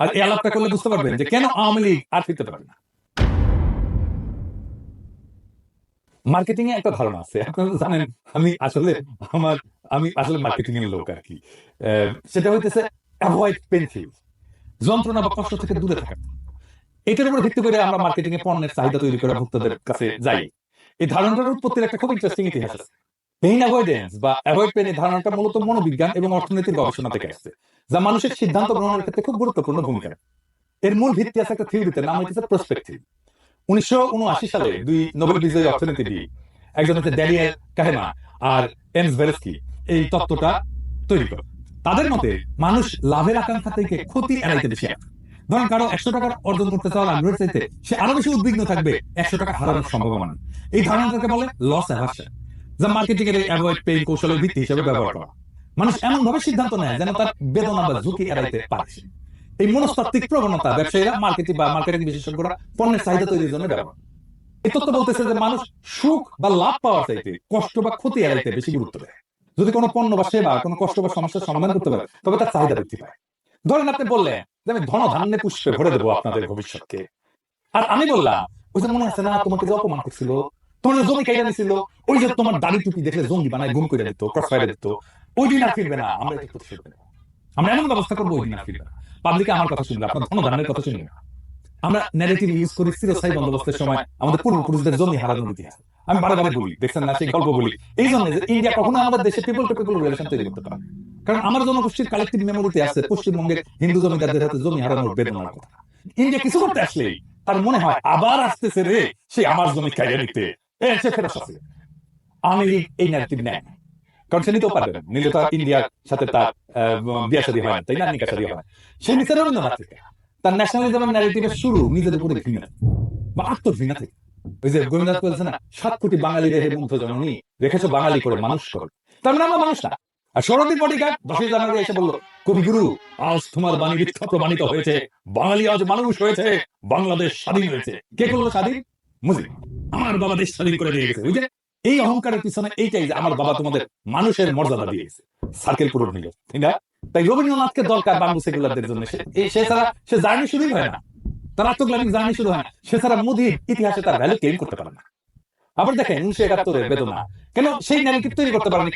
আর এই আলাপটা করলে বুঝতে পারবেন যে কেন আওয়ামী লীগ আর ফিরতে পারবে না। মার্কেটিং এ একটা ধারণা আছে। আপনারা জানেন আমি আসলে আমার আমি আসলে মার্কেটিং এর লোক আর কি। সেটা হইতেছে অ্যাভয়েড পেনফিল যন্ত্রণা বা কষ্ট থেকে দূরে থাকা। এটার উপর ভিত্তি করে আমরা মার্কেটিং এ পণ্যের চাহিদা তৈরি করে ভোক্তাদের কাছে যাই। এই ধারণাটার উৎপত্তির একটা খুব ইন্টারেস্টিং ইতিহাস আছে। পেইন অ্যাভয়েডেন্স বা অ্যাভয়েড ধারণাটা মূলত মনোবিজ্ঞান এবং অর্থনীতির গবেষণা থেকে আসছে যা মানুষের সিদ্ধান্ত গ্রহণের ক্ষেত্রে খুব গুরুত্বপূর্ণ ভূমিকা এর মূল ভিত্তি আছে একটা থিওরিতে নাম প্রসপেক্টিভ উনিশশো উনআশি সালে দুই নোবেল বিজয়ী অর্থনীতিবিদ একজন হচ্ছে ড্যানিয়েল কাহেমা আর ভেলেস্কি এই তত্ত্বটা তৈরি করে তাদের মতে মানুষ লাভের আকাঙ্ক্ষা থেকে ক্ষতি এড়াইতে বেশি ধরেন কারও একশো টাকার অর্জন করতে চাওয়ার আগ্রহের চাইতে সে আরও বেশি উদ্বিগ্ন থাকবে একশো টাকা হারানোর সম্ভাবনা। এই ধারণাটাকে বলে লস অ্যাভার্সন যা মার্কেটিং এর অ্যাভয়েড পেইং কৌশলের ভিত্তি হিসেবে ব্যবহার করা। মানুষ এমন ভাবে সিদ্ধান্ত নেয় যেন তার বেদনা বা ঝুঁকি এড়াইতে পারে। এই মনস্তাত্ত্বিক প্রবণতা ব্যবসায়ীরা মার্কেটিং বা মার্কেটিং বিশেষজ্ঞরা পণ্যের চাহিদা তৈরির জন্য ব্যবহার এই তত্ত্ব বলতেছে যে মানুষ সুখ বা লাভ পাওয়ার চাইতে কষ্ট বা ক্ষতি এড়াইতে বেশি গুরুত্ব দেয়। যদি কোনো পণ্য বা সেবা, কোনো কষ্ট বা সমস্যার সমাধান করতে পারে, তবে তার চাহিদা বৃদ্ধি পায়। ধরেন আপনি বললেন যে আমি ধন ধান্যে পুষ্পে ভরে দেবো আপনাদের ভবিষ্যৎকে। আর আমি বললাম, ওই যে মনে আছে না, তোমাকে যে অপমান করছিল তোমার জমি কেটে নিছিল ওই যে তোমার দাড়ি টুপি দেখলে জঙ্গি বানায় গুম করে দিত ক্রসফায়ারে দিত। ওই দিন আর ফিরবে না, আমরা এটা প্রতিশোধ নেব। আমরা এমন ব্যবস্থা করব, ওই দিন আর ফিরবে না। পাবলিকে আমার কথা শুনবে, আপনার ধন ধান্যের কথা শুনবে না। আমরা ন্যারেটিভ ইউজ করি চিরস্থায়ী বন্দোবস্তের সময় আমাদের পূর্বপুরুষদের জমি হারানোর ইতিহাস। আমি বারে বারে বলি, দেখছেন না, সেই গল্প বলি। এই জন্য ইন্ডিয়া কখনো আমাদের দেশে পিপল টু পিপল রিলেশন তৈরি করতে পারে কারণ আমার জনগোষ্ঠীর কালেকটিভ মেমোরিতে আছে পশ্চিমবঙ্গের হিন্দু জমিদারদের হাতে জমি হারানোর বেদনার কথা। ইন্ডিয়া কিছু করতে আসলেই তার মনে হয় আবার আসতেছে রে, সে আমার জমি কাইয়া নিতে। কারণ সে নিতেও পারবে না নিলে তো ইন্ডিয়ার সাথে তার বিয়া হয় না তাই না নিকা হয় সে থেকে তার ন্যারেটিভের শুরু নিজের উপরে ঘৃণা বা আত্মঘৃণা থেকে ওই যে বলছে না সাত কোটি বাঙালি রেহে মুগ্ধ জননী রেখেছো বাঙালি করে মানুষ তার মানে আমরা মানুষ না আর সরদিন বডিগার্ড দশই জানুয়ারি এসে বলল কবিগুরু আজ তোমার বাণী মিথ্যা প্রমাণিত হয়েছে বাঙালি আজ মানুষ হয়েছে বাংলাদেশ স্বাধীন হয়েছে কে করল স্বাধীন মুসলিম আমার বাবা দেশ স্বাধীন করে দিয়ে গেছে। বুঝলে এই অহংকারের পিছনে এইটাই যে আমার বাবা তোমাদের মানুষের মর্যাদা দিয়ে গেছে সার্কেল পূরণ হইল ঠিক না? তাই রবীন্দ্রনাথকে দরকার বাংলা সেকুলারদের জন্য। সে- ছাড়া সে জার্নি শুরুই হয় না। তার আত্মগ্লানিক জার্নি শুরু হয় সে ছাড়া ইতিহাসে তার ভ্যালু ক্লেম করতে পারে না। আবার দেখেন, উনিশশো একাত্তরের বেদনা। কেন সেই ন্যারেটিভ তৈরি করতে পারেনি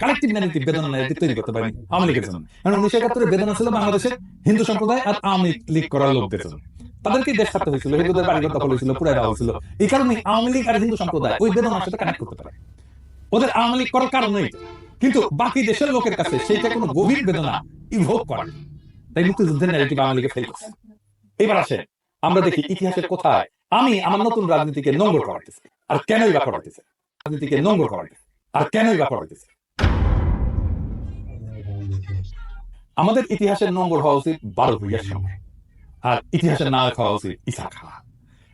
বেদনা তৈরি করতে পারেনি আওয়ামী লীগের জন্য। কারণ উনিশশো একাত্তরের বেদনা ছিল বাংলাদেশের হিন্দু সম্প্রদায় আর আওয়ামী লীগ করার লোকদের জন্য। তাদেরকে দেশ ছাড়তে হয়েছিল হিন্দুদের বাড়িঘর দখল হয়েছিল পুরাই দেওয়া হয়েছিল। এই কারণে আওয়ামী লীগ আর হিন্দু সম্প্রদায় ওই বেদনার সাথে কানেক্ট করতে পারে। ওদের আওয়ামী লীগ করার কারণেই এটা। কিন্তু বাকি দেশের লোকের কাছে সেইটা কোনো গভীর বেদনা ইভোক করে তাই মুক্তিযুদ্ধের ন্যারেটিভ আওয়ামী লীগে ফেল করছে। এবার আসে আমরা দেখি ইতিহাসের কোথায় আমি আমার নতুন রাজনীতিকে নোংর করাইতেছি। আর কেনই বা করাইতেছে? রাজনীতিকে নোংর করাইতেছে। আর কেনই বা করাইতেছে? আমাদের ইতিহাসের নোংর হওয়া উচিত বারো ভুইয়ার সময়। আর ইতিহাসের নায়ক হওয়া উচিত ইসা খা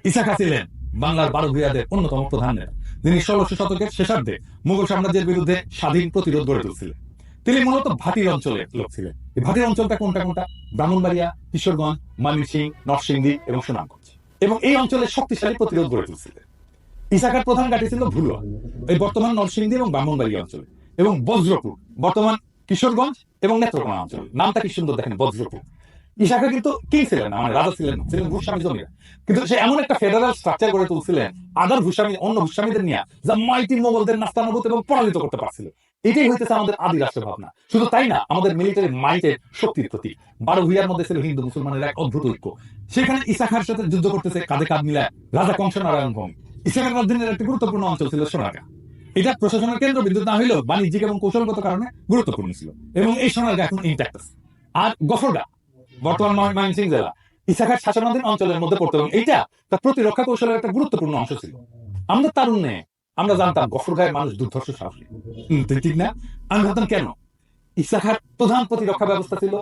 ইসা খা ছিলেন বাংলার বারো ভুইয়াদের অন্যতম প্রধান নেতা যিনি ষোলশো শতকের শেষার্ধে মুঘল সাম্রাজ্যের বিরুদ্ধে স্বাধীন প্রতিরোধ গড়ে তুলছিলেন। তিনি মূলত ভাটির অঞ্চলের লোক ছিলেন। এই ভাটির অঞ্চলটা কোনটা কোনটা? ব্রাহ্মণবাড়িয়া, কিশোরগঞ্জ ময়মনসিংহ নরসিংদী এবং সুনামগঞ্জ। এবং এই অঞ্চলে শক্তিশালী প্রতিরোধ গড়ে তুলছিলেন। ইসাকার প্রধান ঘাটি ছিল ভুলুয়া, এই বর্তমান নরসিংদী এবং ব্রাহ্মণবাড়িয়া অঞ্চলে। এবং বজ্রপুর, বর্তমান কিশোরগঞ্জ এবং নেত্রকোনা অঞ্চল। নামটা কি সুন্দর দেখেন, বজ্রপুর। ইসাকা কিন্তু কিং ছিলেন না মানে রাজা ছিলেন ছিলেন ভূস্বামী জমিরা কিন্তু সে এমন একটা স্ট্রাকচার গড়ে তুলছিলেন আদার ভূস্বামী, অন্য ভূস্বামীদের নিয়ে, যা মাইটি মোগলদের এবং পরাজিত করতে পারছিল। এটাই হইতেছে আমাদের আদি রাষ্ট্র ভাবনা। শুধু তাই না, আমাদের মিলিটারি মাইটের শক্তির প্রতি। বারো ভুইয়ার মধ্যে ছিল হিন্দু, মুসলমানের এক অদ্ভুত ঐক্য। সেখানে ইসাখার সাথে যুদ্ধ করতেছে কাঁধে কাঁধ মিলায় রাজা কংস নারায়ণ ভৌম। ইসাখার রাজধানীর একটি গুরুত্বপূর্ণ অঞ্চল ছিল সোনারগাঁ। এটা প্রশাসনের কেন্দ্রবিন্দু না হলেও বাণিজ্যিক এবং কৌশলগত কারণে গুরুত্বপূর্ণ ছিল। এবং এই সোনারগাঁ এখন ইন্ট্যাক্ট আর গফরগাঁ বর্তমান ময়- ময়মনসিংহ জেলা। শাসনাধীন অঞ্চলের মধ্যে পড়তো এবং এইটা তার প্রতিরক্ষা কৌশলের একটা গুরুত্বপূর্ণ অংশ ছিল। আমাদের তারুণ্যে, আমরা জানতাম মানুষ দুর্ধর্ষ সাহসী। ঠিক না? আমি ভাবতাম কেন? ইসাখার প্রধান প্রতিরক্ষা ব্যবস্থা ছিল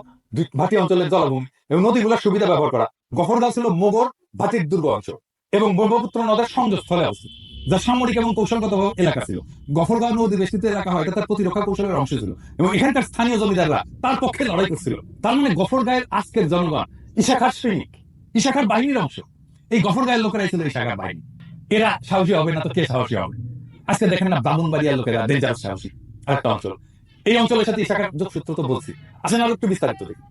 ভাটি অঞ্চলের জলাভূমি এবং নদীগুলোর সুবিধা ব্যবহার করা। গফরগাঁও ছিল মোগর ভাটির দুর্গ অঞ্চল এবং ব্রহ্মপুত্র নদের সংযোগস্থলে অবস্থিত। যা সামরিক এবং কৌশলগত এলাকা ছিল। গফরগাঁও নদী বেষ্টিত এলাকা হয় তার প্রতিরক্ষা কৌশলের অংশ ছিল। এবং এখানকার স্থানীয় জমিদাররা তার পক্ষে লড়াই করছিল। তার মানে গফরগাঁয়ের আজকের জনগণ ইশাখার সৈনিক, ইশাখার বাহিনীর অংশ। এই গফরগাঁয়ের লোকেরাই ছিল ইশাখার বাহিনী। এরা সাহসী হবে না তো কে সাহসী হবে? আজকে দেখেন না, ব্রাহ্মণবাড়িয়ার লোকেরা ডেঞ্জারাস সাহসী আরেকটা অঞ্চল। এই অঞ্চলের সাথে ইশাখার যোগসূত্র তো বলছি। আসেন আরও একটু বিস্তারিত দেখি।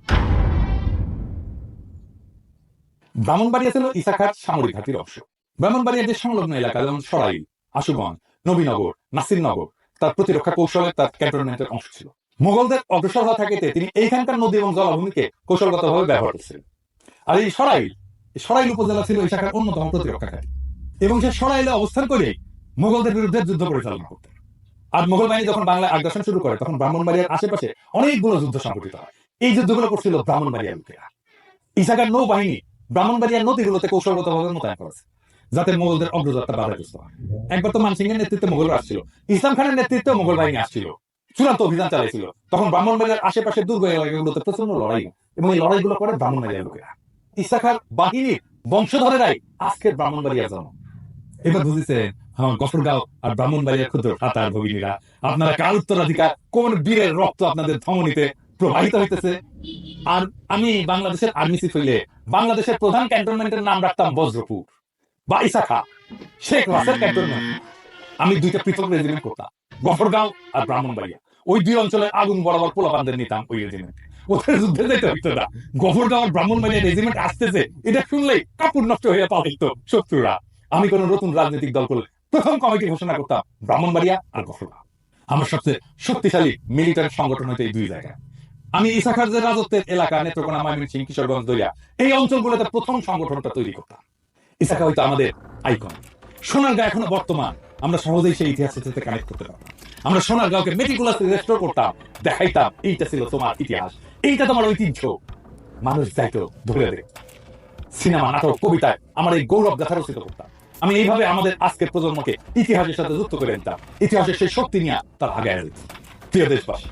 ব্রাহ্মণবাড়িয়া ছিল ইসাখার সামরিক ঘাটির অংশ। ব্রাহ্মণবাড়িয়ার যে সংলগ্ন এলাকা যেমন সরাইল আশুগঞ্জ নবীনগর নাসিরনগর তার প্রতিরক্ষা কৌশলে তার ক্যান্টনমেন্টের অংশ ছিল। মোগলদের অগ্রসর হওয়া থাকিতে তিনি এইখানকার নদী এবং জলাভূমিকে কৌশলগতভাবে ব্যবহার করছিলেন। আর এই সরাইল সরাইল উপজেলা ছিল এই শাখার অন্যতম প্রতিরক্ষা ঘাঁটি এবং সে সরাইলে অবস্থান করে মোগলদের বিরুদ্ধে যুদ্ধ পরিচালনা করতেন। আর মোগল বাহিনী যখন বাংলায় আগ্রাসন শুরু করে তখন ব্রাহ্মণবাড়িয়ার আশেপাশে অনেকগুলো যুদ্ধ সংঘটিত হয়। এই যুদ্ধগুলো করছিল ব্রাহ্মণবাড়িয়ার লোকেরা। ইসাকার নৌবাহিনী ব্রাহ্মণবাড়িয়ার নদীগুলোতে কৌশলগতভাবে মোতায়েন করেছে যাতে মোগলদের অগ্রযাত্রা বাধাগ্রস্ত হয়। একবার তো মানসিংহের নেতৃত্বে মোগলরা আসছিল। ইসলাম খানের নেতৃত্বে মোগল বাহিনী আসছিল। চূড়ান্ত অভিযান চালাইছিল তখন ব্রাহ্মণবাড়িয়ার আশেপাশে দুর্গ এলাকাগুলোতে প্রচণ্ড লড়াই। এবং এই লড়াইগুলো করে ব্রাহ্মণবাড়িয়ার লোকেরা। ইসাখার বাহিনীর বংশধরেরাই আজকের জন্ম এবার বুঝেছেন হ্যাঁ গফরগাঁও আর ক্ষুদ্র খাতার ভগিনীরা আপনারা কার উত্তরাধিকার কোন বীরের রক্ত আপনাদের ধমনীতে প্রবাহিত হইতেছে? আর আমি বাংলাদেশের আর্মি চিফ হইলে বাংলাদেশের প্রধান ক্যান্টনমেন্টের নাম রাখতাম বজ্রপুর। বা ইসাখা শেখ আমি দুইটা পৃথক রেজিমেন্ট করতাম। গফরগাঁও আর ব্রাহ্মণবাড়িয়া। ওই দুই অঞ্চলে আগুন বরাবর পোলাপানদের নিতাম ওই রেজিমেন্ট ওদের যুদ্ধে যেতে হইতো না। গফরগাঁও আর ব্রাহ্মণবাড়িয়া রেজিমেন্ট আসতেছে, এটা শুনলেই কাপড় নষ্ট হয়ে পালিত শত্রুরা। আমি কোন নতুন রাজনৈতিক দল করলে প্রথম কমিটি ঘোষণা করতাম ব্রাহ্মণবাড়িয়া আর গফরগাঁও আমার সবচেয়ে শক্তিশালী মিলিটারি সংগঠন হইতে এই দুই জায়গায়। আমি ইসাখার যে রাজত্বের এলাকা নেত্রকোনা ময়মনসিংহ কিশোরগঞ্জ দরিয়া, এই অঞ্চলগুলোতে প্রথম সংগঠনটা তৈরি করতাম। ইসাখা হয়তো আমাদের আইকন। সোনারগাঁ এখনও বর্তমান। আমরা সহজেই সেই ইতিহাসের সাথে কানেক্ট করতে পারতাম। আমরা সোনারগাঁওকে মেটিকুলাসলি রেস্টোর করতাম, দেখাইতাম, এইটা ছিল তোমার ইতিহাস। এইটা তোমার ঐতিহ্য। মানুষ যাইতো ধরে দেখ সিনেমা, নাটক, কবিতায় আমার এই গৌরব গাথা রচিত করতাম। আমি এইভাবে আমাদের আজকের প্রজন্মকে ইতিহাসের সাথে যুক্ত করে নিতাম ইতিহাসের সেই শক্তি নিয়ে তার আগে যেত প্রিয় দেশবাসী,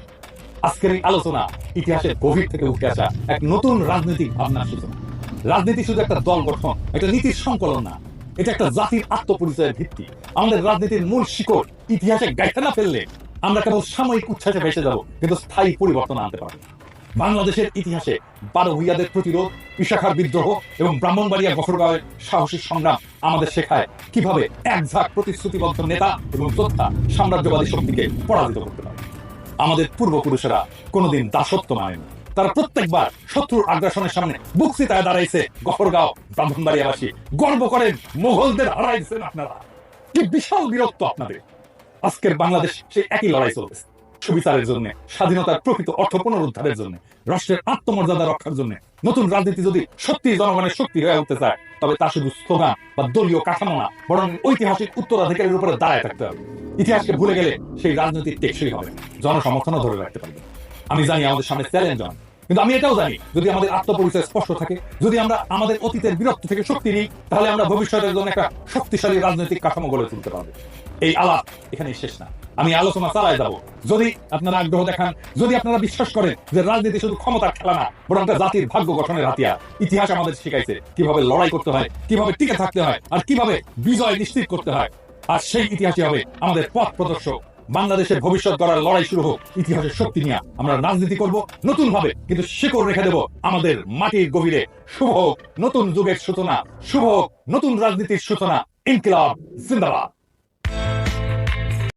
আজকের এই আলোচনা ইতিহাসের গভীর থেকে উঠে আসা এক নতুন রাজনৈতিক ভাবনার সূচনা। রাজনীতি শুধু একটা দল গঠন একটা নীতির সংকলন না। এটা একটা জাতির আত্মপরিচয়ের ভিত্তি। আমাদের রাজনীতির মূল শিকড় ইতিহাসে গাইতে না ফেললে আমরা কেবল সাময়িক উচ্ছ্বাসে ভেসে যাব, কিন্তু স্থায়ী পরিবর্তন আনতে পারব বাংলাদেশের ইতিহাসে বারো ভুইয়াদের প্রতিরোধ ইশাখার বিদ্রোহ এবং ব্রাহ্মণবাড়িয়া গফরগাঁওয়ের সাহসী সংগ্রাম আমাদের শেখায় কীভাবে এক ঝাঁক প্রতিশ্রুতিবদ্ধ নেতা এবং যোদ্ধা সাম্রাজ্যবাদী শক্তিকে পরাজিত করতে পারে। আমাদের পূর্বপুরুষেরা কোনোদিন দাসত্ব মানেনি তারা প্রত্যেকবার শত্রুর আগ্রাসনের সামনে বুকসিতায় দাঁড়াইছে। গফরগাঁও ব্রাহ্মণবাড়িয়াবাসী গর্ব করেন মোগলদের হারাইছেন আপনারা। কি বিশাল বীরত্ব আপনাদের। আজকের বাংলাদেশ সেই একই লড়াই চলতেছে। সুবিচারের জন্য, স্বাধীনতার প্রকৃত অর্থ পুনরুদ্ধারের জন্য, রাষ্ট্রের আত্মমর্যাদা রক্ষার জন্য। নতুন রাজনীতি যদি সত্যি জনগণের শক্তি হয়ে উঠতে চায়, তবে তা শুধু স্লোগান বা দলীয় কাঠামো না, বরং ঐতিহাসিক উত্তরাধিকারের উপরে দাঁড়ায় থাকতে হবে। ইতিহাসকে ভুলে গেলে সেই রাজনীতি টেকসই হবে। জনসমর্থনও ধরে রাখতে পারবে। আমি জানি আমাদের সামনে চ্যালেঞ্জ অনেক কিন্তু আমি এটাও জানি, যদি আমাদের আত্মপরিচয় স্পষ্ট থাকে, যদি আমরা আমাদের অতীতের বীরত্ব থেকে শক্তি নিই, তাহলে আমরা ভবিষ্যতের জন্য একটা শক্তিশালী রাজনৈতিক কাঠামো গড়ে তুলতে পারব। এই আলাপ এখানে শেষ না। আমি আলোচনা চালায় যাব। যদি আপনারা আগ্রহ দেখান, যদি আপনারা বিশ্বাস করেন যে রাজনীতি শুধু ক্ষমতার খেলা না, বরং একটা জাতির ভাগ্য গঠনের হাতিয়ার, ইতিহাস আমাদের শিখাইছে কীভাবে লড়াই করতে হয়, কীভাবে টিকে থাকতে হয়, আর কীভাবে বিজয় নিশ্চিত করতে হয়, আর সেই ইতিহাসই হবে আমাদের পথ প্রদর্শক বাংলাদেশের ভবিষ্যৎ গড়ার লড়াই শুরু হোক। ইতিহাসের শক্তি নিয়ে আমরা রাজনীতি করব নতুন ভাবে কিন্তু শিকড় রেখে দেব আমাদের মাটির গভীরে। শুভ নতুন যুগের সূচনা, শুভ নতুন রাজনীতির সূচনা। ইনকিলাব, জিন্দাবাদ।